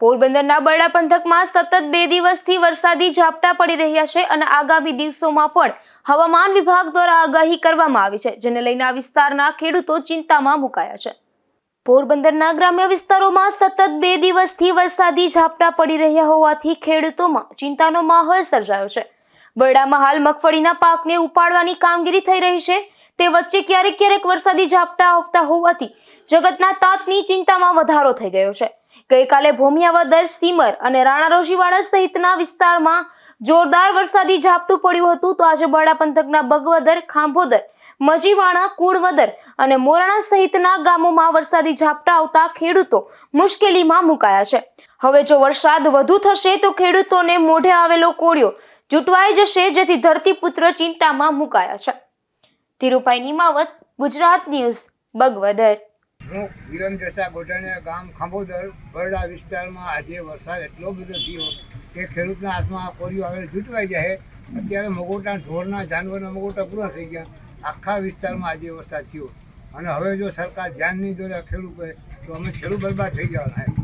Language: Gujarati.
પોરબંદરના બરડા પંથકમાં સતત બે દિવસથી વરસાદી ઝાપટા પડી રહ્યા છે અને આગામી દિવસોમાં પણ હવામાન વિભાગ દ્વારા આગાહી કરવામાં આવી છે, જેને લઈને આ વિસ્તારના ખેડૂતો ચિંતામાં મુકાયા છે. પોરબંદરના ગ્રામ્ય વિસ્તારોમાં સતત બે દિવસથી વરસાદી ઝાપટા પડી રહ્યા હોવાથી ખેડૂતોમાં ચિંતાનો માહોલ સર્જાયો છે. બરડામાં હાલ મગફળીના પાકને ઉપાડવાની કામગીરી થઈ રહી છે તે વચ્ચે ક્યારેક ક્યારેક વરસાદી ઝાપટા આવતા હોવાથી જગતના તાતની ચિંતામાં વધારો થઈ ગયો છે. ગઈકાલે ભૂમિયાવદર સીમર અને રાણા રોશીવાડા સહિતના વિસ્તારમાં જોરદાર વરસાદી ઝાપટું પડ્યું હતું તો આજે બરડા પંથકના બગવદર, ખાંભોદર, મજીવાણા, કુળવદર અને મોરાણા સહિતના ગામોમાં વરસાદી ઝાપટા આવતા ખેડૂતો મુશ્કેલીમાં મુકાયા છે. હવે જો વરસાદ વધુ થશે તો ખેડૂતોને મોઢે આવેલો કોળિયો જૂટવાઈ જશે જેથી ધરતીપુત્ર ચિંતામાં મુકાયા છે. ધીરુભાઈ નિમાવત, ગુજરાત ન્યૂઝ, બગવદર. હું વિરમ જસા ગોટાણીયા ગામ ખાંભોદર, બરડા વિસ્તારમાં આજે વરસાદ એટલો બધો થયો કે ખેડૂતના હાથમાં કોરિયું આવેલ છૂટવાઈ જાય. અત્યારે મગોટા, ઢોરના, જાનવરના મગોટા પૂરા થઈ ગયા. આખા વિસ્તારમાં આજે વરસાદ થયો. અને હવે જો સરકાર ધ્યાન નહીં દોરે ખેડૂત તો અમે ખેડૂત બરબાદ થઈ જવાના